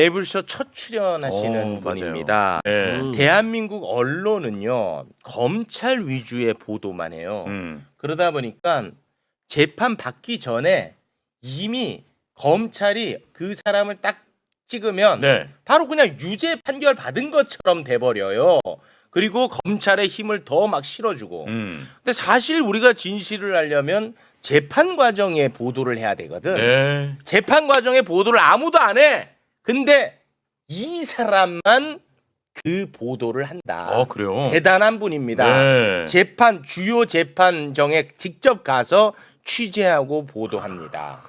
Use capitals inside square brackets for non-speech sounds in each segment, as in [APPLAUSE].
매블쇼 첫 출연하시는 어, 분입니다. 예. 음. 대한민국 언론은요 검찰 위주의 보도만 해요. 음. 그러다 보니까 재판 받기 전에 이미 검찰이 그 사람을 딱 찍으면 네. 바로 그냥 유죄 판결 받은 것처럼 돼버려요. 그리고 검찰의 힘을 더 막 실어주고. 음. 근데 사실 우리가 진실을 알려면 재판 과정에 보도를 해야 되거든. 네. 재판 과정에 보도를 아무도 안 해. 근데 이 사람만 그 보도를 한다. 어 그래요. 대단한 분입니다. 네. 재판 주요 재판정에 직접 가서 취재하고 보도합니다.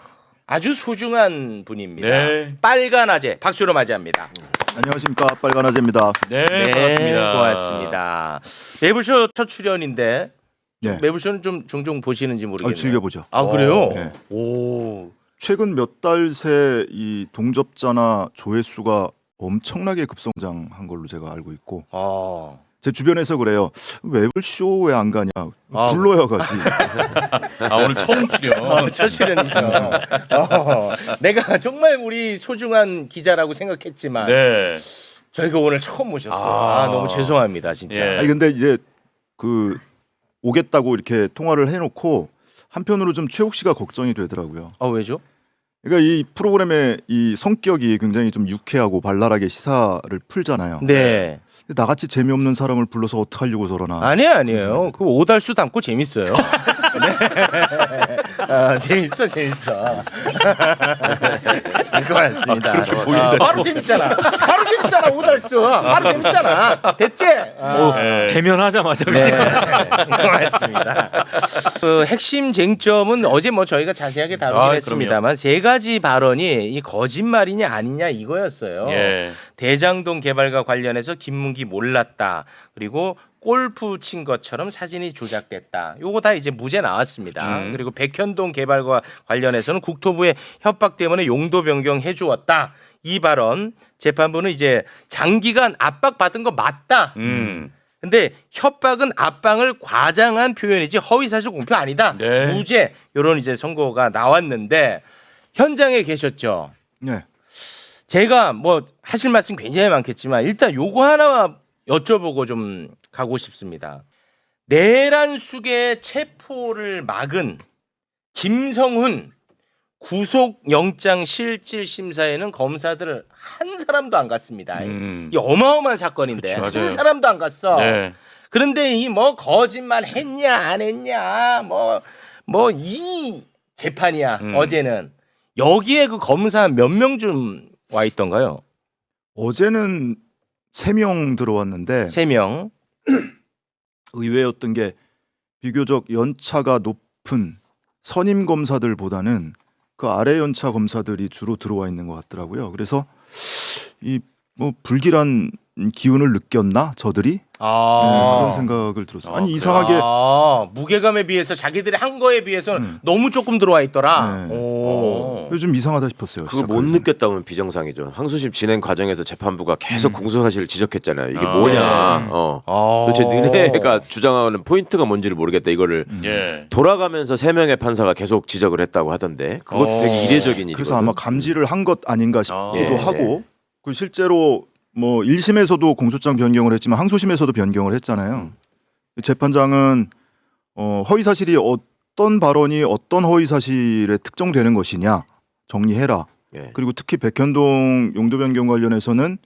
아주 소중한 분입니다. 네. 빨간 아재 박수로 맞이합니다. 안녕하십니까 빨간아재입니다. 네, 반갑습니다. 고맙습니다. 매불쇼 첫 출연인데 네. 매불쇼는 좀 종종 보시는지 아, 모르겠네요. 즐겨보죠. 아 그래요? 네. 오. 최근 몇 달 새 이 동접자나 조회수가 엄청나게 급성장한 걸로 제가 알고 있고 아. 제 주변에서 그래요. 웹쇼 왜 안 가냐? 아, 불러야 가지. [LAUGHS] 아 오늘 처음 출연. 어, 첫 출연이죠. 어, 내가 정말 우리 소중한 기자라고 생각했지만 네. 저희가 오늘 처음 모셨어요. 아. 아, 너무 죄송합니다, 진짜. 예. 아니 근데 이제 그 오겠다고 이렇게 통화를 해놓고 한편으로 좀 최욱 씨가 걱정이 되더라고요. 아 왜죠? 그러니까 이 프로그램의 이 성격이 굉장히 좀 유쾌하고 발랄하게 시사를 풀잖아요. 네. 근데 나같이 재미없는 사람을 불러서 어떻게 하려고 저러나. 아니 에요, 아니에요. 그 오달수 담고 재밌어요. [LAUGHS] 네. [LAUGHS] 아, 재밌어, 재밌어. [LAUGHS] 고맙습니다. 보인다, 아, 바로 재밌잖아. 바로 재밌잖아, 오달수. 바로 재밌잖아. 됐지? 아. 네. 대면하자마자 네, 고맙습니다. 그 핵심 쟁점은 어제 뭐 저희가 자세하게 다루긴 아, 했습니다만 세 가지 발언이 이 거짓말이냐 아니냐 이거였어요. 예. 대장동 개발과 관련해서 김문기 몰랐다. 그리고 골프 친 것처럼 사진이 조작됐다. 요거 다 이제 무죄 나왔습니다. 음. 그리고 백현동 개발과 관련해서는 국토부의 협박 때문에 용도 변경해 주었다. 이 발언 재판부는 이제 장기간 압박 받은 거 맞다. 음. 근데 협박은 압박을 과장한 표현이지 허위사실 공표 아니다. 네. 무죄 이런 이제 선고가 나왔는데 현장에 계셨죠. 네. 제가 뭐 하실 말씀 굉장히 많겠지만 일단 요거 하나 여쭤보고 좀 가고 싶습니다. 내란 수계 체포를 막은 김성훈 구속 영장 실질 심사에는 검사들을 한 사람도 안 갔습니다. 음. 이 어마어마한 사건인데 그쵸, 한. 사람도 안 갔어. 네. 그런데 이 뭐 거짓말 했냐 안 했냐 뭐 뭐 이 재판이야 음. 어제는 여기에 그 검사 몇 명 좀 와 있던가요? 어제는 세 명 들어왔는데 세 명. 의외였던 게 비교적 연차가 높은 선임 검사들보다는 그 아래 연차 검사들이 주로 들어와 있는 것 같더라고요. 그래서 이 뭐 불길한 기운을 느꼈나 저들이 네, 아 그런 생각을 들었어요. 아, 아니 그래요? 이상하게 아, 무게감에 비해서 자기들이 한 거에 비해서는 음. 너무 조금 들어와 있더라. 네. 오. 요즘 이상하다 싶었어요. 그거 못. 느꼈다면 비정상이죠. 항소심 진행 과정에서 재판부가 계속 음. 공소 사실을 지적했잖아요. 이게 아, 뭐냐. 네. 어. 아. 도대체 너네가 주장하는 포인트가 뭔지를 모르겠다. 이거를 음. 예. 돌아가면서 세 명의 판사가 계속 지적을 했다고 하던데 그것 어. 되게 이례적인 일이거든. 그래서 아마 감지를 한 것 아닌가 싶기도 예. 하고 그 실제로 뭐 1심에서도 공소장 변경을 했지만 항소심에서도 변경을 했잖아요. 재판장은 어, 허위 사실이 어떤 발언이 어떤 허위 사실에 특정되는 것이냐 정리해라. 예. 그리고 특히 백현동 용도 변경 관련해서는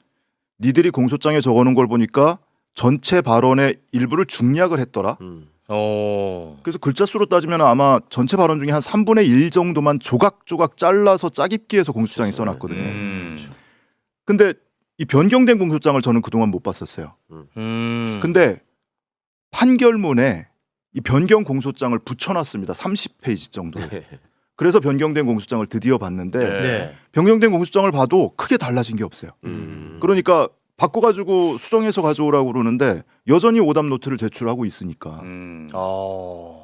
니들이 공소장에 적어놓은 걸 보니까 전체 발언의 일부를 중략을 했더라. 음. 오. 그래서 글자 수로 따지면 아마 전체 발언 중에 한 3분의 1 정도만 조각조각 잘라서 짜깁기 해서 공소장에 그렇죠. 써놨거든요. 음. 근데 이 변경된 공소장을 저는 그동안 못 봤었어요. 음. 근데 판결문에 이 변경 공소장을 붙여놨습니다. 30페이지 정도. 그래서 변경된 공소장을 드디어 봤는데 네. 네. 변경된 공소장을 봐도 크게 달라진 게 없어요. 음. 그러니까 바꿔가지고 수정해서 가져오라고 그러는데 여전히 오답 노트를 제출하고 있으니까. 음. 어.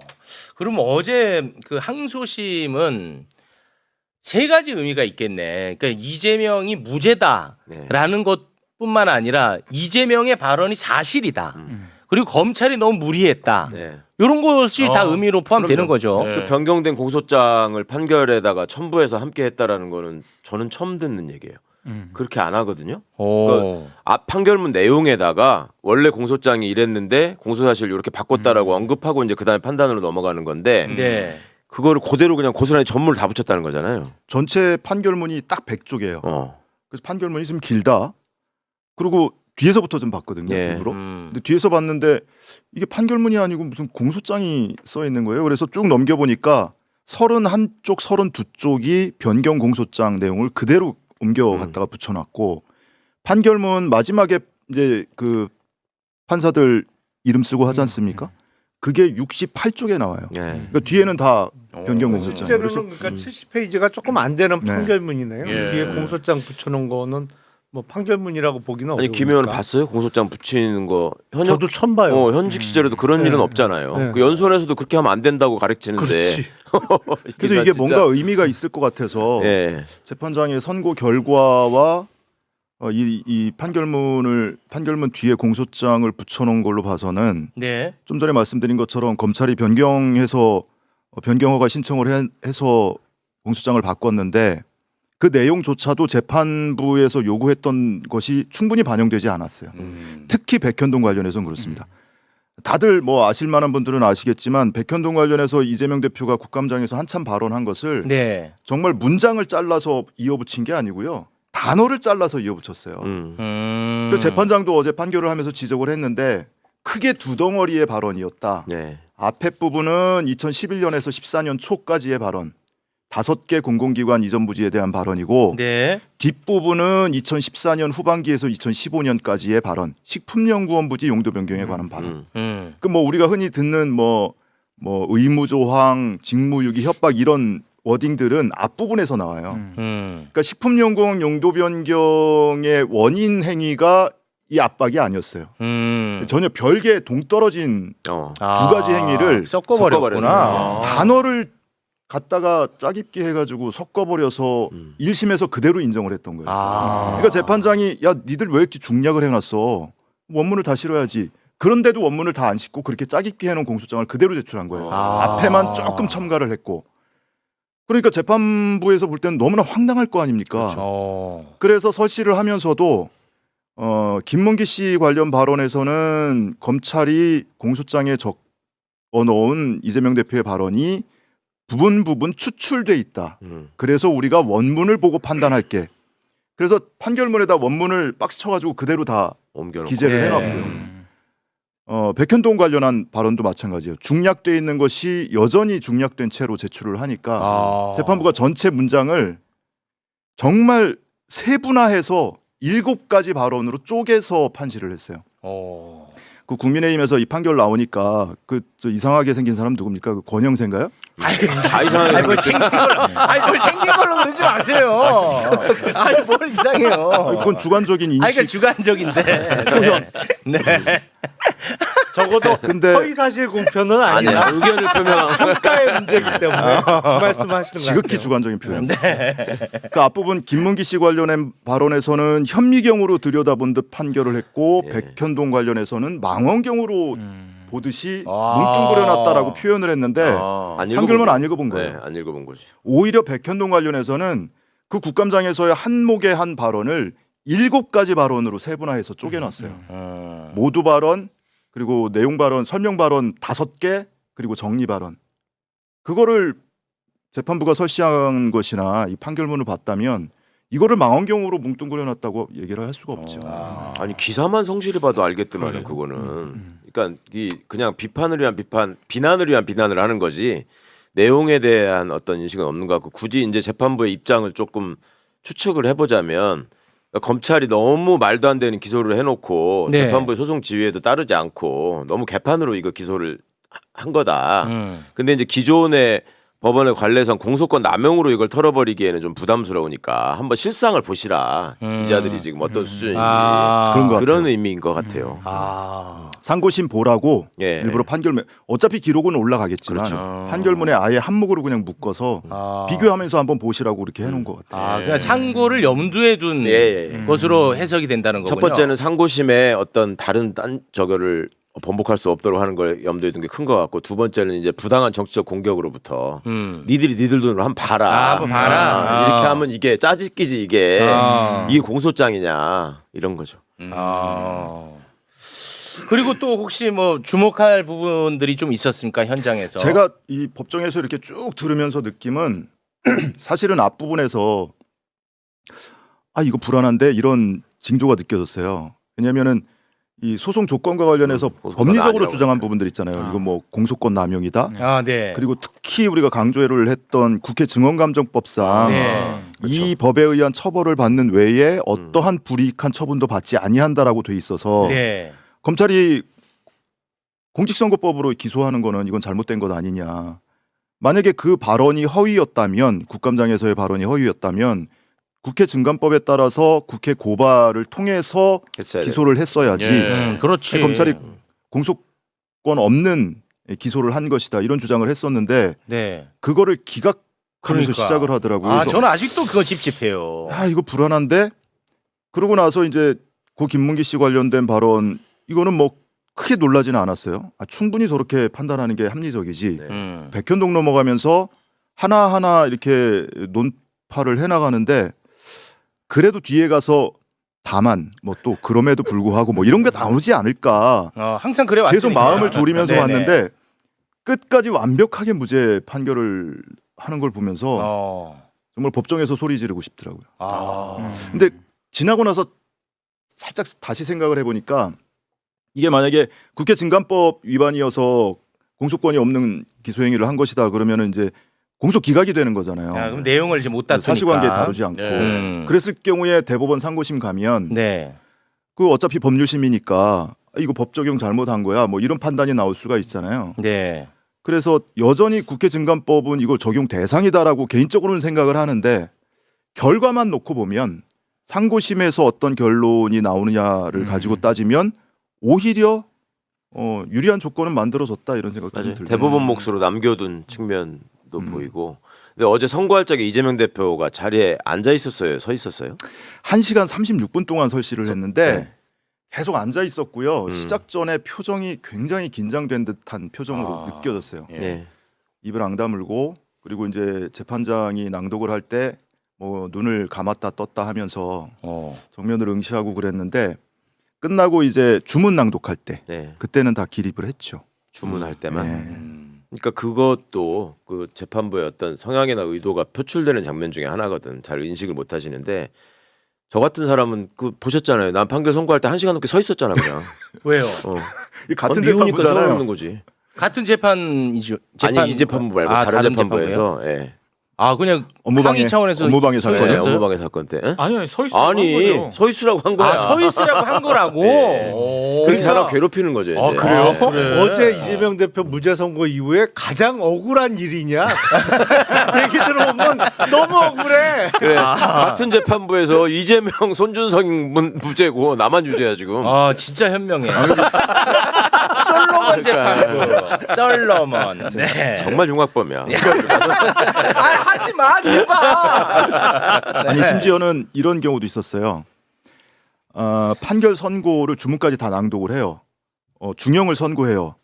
그럼 어제 그 항소심은 세 가지 의미가 있겠네. 그러니까 이재명이 무죄다라는 네. 것뿐만 아니라 이재명의 발언이 사실이다. 음. 그리고 검찰이 너무 무리했다. 네. 이런 것이 다 어, 의미로 포함되는 그럼요. 거죠. 네. 그 변경된 공소장을 판결에다가 첨부해서 함께 했다라는 거는 저는 처음 듣는 얘기예요. 그렇게 안 하거든요. 오. 앞 판결문 내용에다가 원래 공소장이 이랬는데 공소 사실을 이렇게 바꿨다라고 언급하고 이제 그다음에 판단으로 넘어가는 건데 네. 그거를 그대로 그냥 고스란히 전문을 다 붙였다는 거잖아요. 전체 판결문이 딱 100쪽이에요. 어. 그래서 판결문이 좀 길다. 그리고 뒤에서부터 좀 봤거든요. 예. 일부러. 음. 근데 뒤에서 봤는데 이게 판결문이 아니고 무슨 공소장이 써 있는 거예요. 그래서 쭉 넘겨 보니까 31쪽, 32쪽이 변경 공소장 내용을 그대로 옮겨 갖다가 붙여 놨고 판결문 마지막에 이제 그 판사들 이름 쓰고 하지 않습니까? 그게 68쪽에 나와요. 네. 그러니까 뒤에는 다 변경 공소장. 실제로는 그러니까 음. 70페이지가 조금 안 되는 네. 판결문이네요. 예. 뒤에 공소장 붙여놓은 거는 뭐 판결문이라고 보기는 아니 어려우니까. 김 의원은 봤어요? 공소장 붙이는 거 현역 저도 처음 봐요. 어, 현직 시절에도 그런 네. 일은 없잖아요. 네. 그 연수원에서도 그렇게 하면 안 된다고 가르치는데. 그렇지. [LAUGHS] 그래도 나 이게 진짜- 뭔가 의미가 있을 것 같아서 예. 재판장의 선고 결과와 어, 이, 이 판결문을 판결문 뒤에 공소장을 붙여놓은 걸로 봐서는 네. 좀 전에 말씀드린 것처럼 검찰이 변경해서 어, 변경허가 신청을 해, 해서 공소장을 바꿨는데 그 내용조차도 재판부에서 요구했던 것이 충분히 반영되지 않았어요. 음. 특히 백현동 관련해서는 그렇습니다. 다들 뭐 아실 만한 분들은 아시겠지만 백현동 관련해서 이재명 대표가 국감장에서 한참 발언한 것을 네. 정말 문장을 잘라서 이어붙인 게 아니고요. 단어를 잘라서 이어붙였어요. 음. 음. 그 재판장도 어제 판결을 하면서 지적을 했는데 크게 두 덩어리의 발언이었다. 네. 앞에 부분은 2011년에서 14년 초까지의 발언. 다섯 개 공공기관 이전 부지에 대한 발언이고 네. 뒷부분은 2014년 후반기에서 2015년까지의 발언. 식품연구원 부지 용도 변경에 관한 발언. 음. 음. 그 뭐 우리가 흔히 듣는 뭐뭐 의무조항, 직무유기, 협박 이런 워딩들은 앞부분에서 나와요. 음. 그러니까 식품연구원 용도 변경의 원인 행위가 이 압박이 아니었어요. 음. 전혀 별개 동떨어진 어. 아, 두 가지 행위를 섞어버렸구나. 섞어버렸네. 아. 단어를 갖다가 짜깁기 해가지고 섞어버려서 음. 1심에서 그대로 인정을 했던 거예요. 아. 그러니까 재판장이 야 니들 왜 이렇게 중략을 해놨어? 원문을 다 실어야지. 그런데도 원문을 다 안 싣고 그렇게 짜깁기 해놓은 공소장을 그대로 제출한 거예요. 아. 앞에만 조금 첨가를 했고. 그러니까 재판부에서 볼 때는 너무나 황당할 거 아닙니까? 어. 그래서 설치를 하면서도 어, 김문기 씨 관련 발언에서는 검찰이 공소장에 적어 넣은 이재명 대표의 발언이 부분 부분 추출돼 있다. 음. 그래서 우리가 원문을 보고 판단할게. 그래서 판결문에다 원문을 박스 쳐가지고 그대로 다 옮겨놓고. 기재를 네. 해놨고요. 어, 백현동 관련한 발언도 마찬가지예요. 중략돼 있는 것이 여전히 중략된 채로 제출을 하니까 아. 재판부가 전체 문장을 정말 세분화해서 일곱 가지 발언으로 쪼개서 판시를 했어요. 어. 그 국민의힘에서 이 판결 나오니까 그 저 이상하게 생긴 사람 누굽니까? 그 권영세인가요? 다 이상하게 아니 뭐. 생긴 걸로 아니 뭐 생긴 걸로 그러지 마세요. [LAUGHS] 아니 뭘 아니, 이상해요. 그건 주관적인 인식. 아니 그러니까 주관적인데. [LAUGHS] 네. 네. 적어도 근데 허위 사실 공표는 아니야. 아니야. 의견을 표명한 거. 평가의 문제이기 때문에 그 말씀하시는 거 지극히 같아요. 주관적인 표현. 네. 그 앞부분 김문기 씨 관련한 발언에서는 현미경으로 들여다본 듯 판결을 했고 예. 백현동 관련해서는 망원경으로 보듯이 아. 뭉뚱그려놨다라고 표현을 했는데 아. 안 판결문 읽어본 안 읽어본 거. 거예요. 네, 안 읽어본 거지. 오히려 백현동 관련해서는 그 국감장에서의 한목의 한 발언을 일곱 가지 발언으로 세분화해서 쪼개놨어요. 음. 모두 발언 그리고 내용 발언, 설명 발언 다섯 개 그리고 정리 발언. 그거를 재판부가 설치한 것이나 이 판결문을 봤다면 이거를 망원경으로 뭉뚱그려 놨다고 얘기를 할 수가 없죠. 아. 아니 기사만 성실히 봐도 알겠더만요. 그거는. 음. 그러니까 이 그냥 비판을 위한 비판, 비난을 위한 비난을 하는 거지. 내용에 대한 어떤 인식은 없는 것 같고 굳이 이제 재판부의 입장을 조금 추측을 해보자면 그러니까 검찰이 너무 말도 안 되는 기소를 해놓고 네. 재판부의 소송 지휘에도 따르지 않고 너무 개판으로 이거 기소를 하- 한 거다. 음. 근데 이제 기존의 법원의 관례상 공소권 남용으로 이걸 털어버리기에는 좀 부담스러우니까 한번 실상을 보시라. 음. 기자들이 지금 어떤 수준인지 아. 그런 것 그런 같아요. 의미인 것 같아요. 아. 상고심 보라고 예. 일부러 판결문 어차피 기록은 올라가겠지만 그렇죠. 판결문에 아예 한목으로 그냥 묶어서 아. 비교하면서 한번 보시라고 이렇게 해놓은 것 같아요. 아, 그러니까 상고를 염두에 둔 예, 예, 예. 것으로 해석이 된다는 첫 거군요. 번째는 상고심에 어떤 다른 딴 저거를 번복할 수 없도록 하는 걸 염두에 둔 게 큰 것 같고 두 번째는 이제 부당한 정치적 공격으로부터 음. 니들이 니들 돈으로 한번 봐라. 아, 한번 봐라. 아, 이렇게 아. 하면 이게 짜집기지 이게 아. 이게 공소장이냐 이런 거죠. 아. 그리고 또 혹시 뭐 주목할 부분들이 좀 있었습니까 현장에서? 제가 이 법정에서 이렇게 쭉 들으면서 느낌은 [CLEARS THROAT] 사실은 앞부분에서 아 이거 불안한데 이런 징조가 느껴졌어요. 왜냐하면은 이 소송 조건과 관련해서 음, 법리적으로 주장한 부분들 있잖아요. 아. 이거 뭐 공소권 남용이다. 아 네. 그리고 특히 우리가 강조를 했던 국회 증언감정법상 네. 이 법에 의한 처벌을 받는 외에 어떠한 불이익한 처분도 받지 아니한다라고 돼 있어서 네. 검찰이 공직선거법으로 기소하는 거는 이건 잘못된 것 아니냐. 만약에 그 발언이 허위였다면 국감장에서의 발언이 허위였다면 국회 증감법에 따라서 국회 고발을 통해서 했어야 돼. 기소를 했어야지 예. 음, 그렇지. 검찰이 공소권 없는 기소를 한 것이다 이런 주장을 했었는데 네. 그거를 기각하면서 그러니까. 시작을 하더라고요. 아 그래서 저는 아직도 그거 찝찝해요. 아 이거 불안한데 그러고 나서 이제 고 김문기 씨 관련된 발언 이거는 뭐 크게 놀라지는 않았어요. 아, 충분히 저렇게 판단하는 게 합리적이지. 네. 음. 백현동 넘어가면서 하나 하나 이렇게 논파를 해나가는데 그래도 뒤에 가서 다만 뭐 또 그럼에도 불구하고 뭐 이런 게 나오지 않을까 어, 항상 그래 왔습니다. 계속 마음을 졸이면서 네네. 봤는데 끝까지 완벽하게 무죄 판결을 하는 걸 보면서 어. 정말 법정에서 소리 지르고 싶더라고요. 아. 근데 지나고 나서 살짝 다시 생각을 해보니까 이게 만약에 국회 증감법 위반이어서 공소권이 없는 기소행위를 한 것이다 그러면은 이제 공소 기각이 되는 거잖아요. 야, 그럼 내용을 이제 못 다투니까. 사실관계 다루지 않고. 네. 음. 그랬을 경우에 대법원 상고심 가면 네. 그 어차피 법률심이니까 이거 법 적용 잘못한 거야 뭐 이런 판단이 나올 수가 있잖아요. 네. 그래서 여전히 국회 증감법은 이거 적용 대상이다라고 개인적으로는 생각을 하는데 결과만 놓고 보면 상고심에서 어떤 결론이 나오느냐를 음. 가지고 따지면 오히려 어, 유리한 조건은 만들어졌다 이런 생각도 좀 맞아요. 들고 대법원 몫으로 남겨둔 측면도 음. 보이고. 근데 어제 선거할 적에 이재명 대표가 자리에 앉아 있었어요, 서 있었어요? 1시간 36분 동안 설시를 했는데 네. 계속 앉아 있었고요. 음. 시작 전에 표정이 굉장히 긴장된 듯한 표정으로 아. 느껴졌어요. 예. 네. 입을 앙다물고 그리고 이제 재판장이 낭독을 할 때 뭐 눈을 감았다 떴다 하면서 어. 정면을 응시하고 그랬는데 끝나고 이제 주문 낭독할 때 네. 그때는 다 기립을 했죠. 주문할 때만. 네. 음. 그러니까 그것도 그 재판부의 어떤 성향이나 의도가 표출되는 장면 중에 하나거든. 잘 인식을 못 하시는데 저 같은 사람은 그 보셨잖아요. 난 판결 선고할 때 한 시간 넘게 서 있었잖아 그냥. [LAUGHS] 왜요? 어. 이 같은 어, 미우니까 서운없는 재판부잖아요. 거지. 같은 재판이죠. 재판- 아니 이 재판부 말고 아, 다른, 재판부예요? 재판부에서 예. 아 그냥 업무방해 항의 차원에서 업무방해 서 네, 사건이요. 있었어요? 업무방해 사건 때. 응? 아니요 서 있어 아니 거죠. 서 있으라고 한 거야. 아 서 있으라고 한 거라고. [LAUGHS] 네. 오. 그렇게 사람 괴롭히는 거죠. 아, 이제. 그래요? 네. 그래. 어제 이재명 대표 무죄 선고 이후에 가장 억울한 일이냐 [LAUGHS] 얘기 들어보면 너무 억울해. 그래. 같은 재판부에서 이재명, 손준성 문 무죄고 나만 유죄야 지금. 아 진짜 현명해. 솔로몬 재판부. 솔로몬. 네. 정말 흉악범이야. [LAUGHS] 아 하지 마 제발. 아니 심지어는 이런 경우도 있었어요. 아, 판결 선고를 주문까지 다 낭독을 해요. 어, 중형을 선고해요.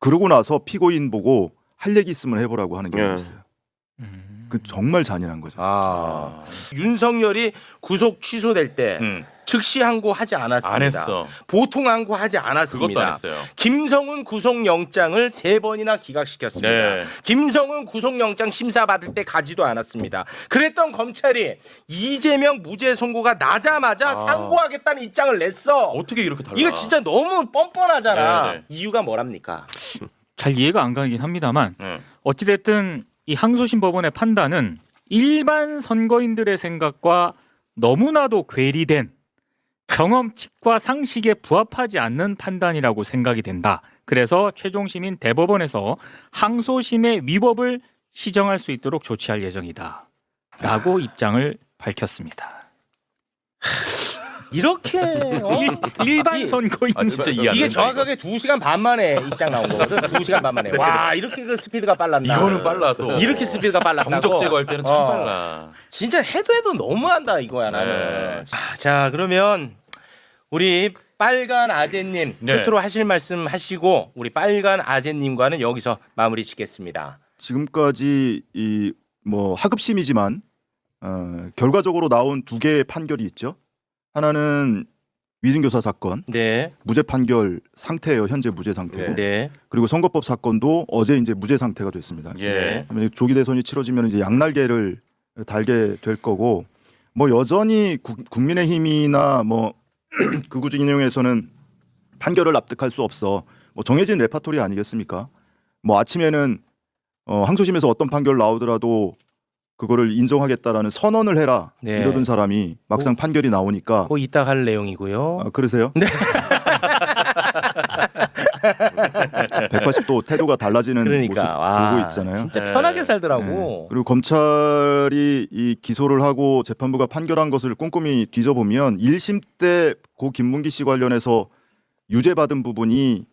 그러고 나서 피고인 보고 할 얘기 있으면 해보라고 하는 경우가 예. 있어요. 그 정말 잔인한 거죠. 아 윤석열이 구속 취소될 때 음. 즉시 항고하지 않았습니다. 안 했어. 보통 항고하지 그것도 않았습니다. 안 했어요. 김성훈 구속영장을 세 번이나 기각시켰습니다. 네. 김성훈 구속영장 심사 받을 때 가지도 않았습니다. 그랬던 검찰이 이재명 무죄 선고가 나자마자 아. 상고하겠다는 입장을 냈어. 어떻게 이렇게 달라? 이거 진짜 너무 뻔뻔하잖아. 네, 네. 이유가 뭐랍니까? 잘 이해가 안 가긴 합니다만 네. 어찌됐든 이 항소심 법원의 판단은 일반 선거인들의 생각과 너무나도 괴리된 경험칙과 상식에 부합하지 않는 판단이라고 생각이 된다. 그래서 최종심인 대법원에서 항소심의 위법을 시정할 수 있도록 조치할 예정이다. 라고 입장을 밝혔습니다. 이렇게 [LAUGHS] 어? 일반 이- 선거인 아 진짜 이해 안 이게 된다, 정확하게 2시간 반 만에 입장 나온 거거든. 2시간 반 만에. 와, 이렇게 그 스피드가 빨랐나? 이거는 빨라 또. 이렇게 스피드가 빨랐다고. 정적 제거할 때는 참 어. 빨라. 진짜 해도 해도 너무한다 이거야 나는. 네. 아, 자 그러면 우리 빨간 아재님 네. 끝으로 하실 말씀 하시고 우리 빨간 아재님과는 여기서 마무리 짓겠습니다. 지금까지 이 뭐 하급심이지만 어, 결과적으로 나온 두 개의 판결이 있죠. 하나는 위증교사 사건 네, 무죄 판결 상태예요. 현재 무죄 상태고. 네, 그리고 선거법 사건도 어제 이제 무죄 상태가 됐습니다. 예. 그러면 조기 대선이 치러지면 이제 양날개를 달게 될 거고 뭐 여전히 국, 국민의힘이나 뭐 [CLEARS THROAT] 극우 진영에서는 판결을 납득할 수 없어 뭐 정해진 레파토리 아니겠습니까? 뭐 아침에는 어, 항소심에서 어떤 판결 나오더라도 그거를 인정하겠다라는 선언을 해라 네. 이러던 사람이 막상 판결이 나오니까 그거 이따 할 내용이고요. 아, 그러세요? 네. [LAUGHS] 180도 태도가 달라지는 그러니까 모습 와, 보고 있잖아요. 진짜 네. 편하게 살더라고. 네. 그리고 검찰이 이 기소를 하고 재판부가 판결한 것을 꼼꼼히 뒤져보면 1심 때 고 김문기 씨 관련해서 유죄 받은 부분이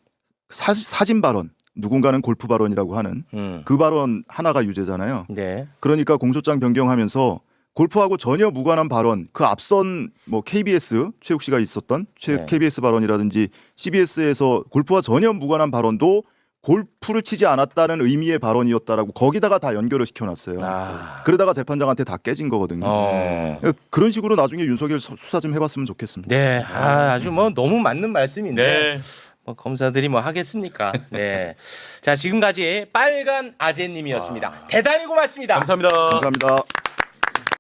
사, 사진 발언 누군가는 골프 발언이라고 하는 음. 그 발언 하나가 유죄잖아요. 네. 그러니까 공소장 변경하면서 골프하고 전혀 무관한 발언 그 앞선 뭐 KBS 최욱 씨가 있었던 최 네. KBS 발언이라든지 CBS에서 골프와 전혀 무관한 발언도 골프를 치지 않았다는 의미의 발언이었다라고 거기다가 다 연결을 시켜놨어요. 아. 그러다가 재판장한테 다 깨진 거거든요. 어. 그런 식으로 나중에 윤석열 수- 수사 좀 해봤으면 좋겠습니다. 네, 아, 아주 뭐 너무 맞는 말씀인데 네. 뭐 검사들이 뭐 하겠습니까? 네, 자 지금까지 빨간 아재님이었습니다. 대단히 고맙습니다. 감사합니다. 감사합니다.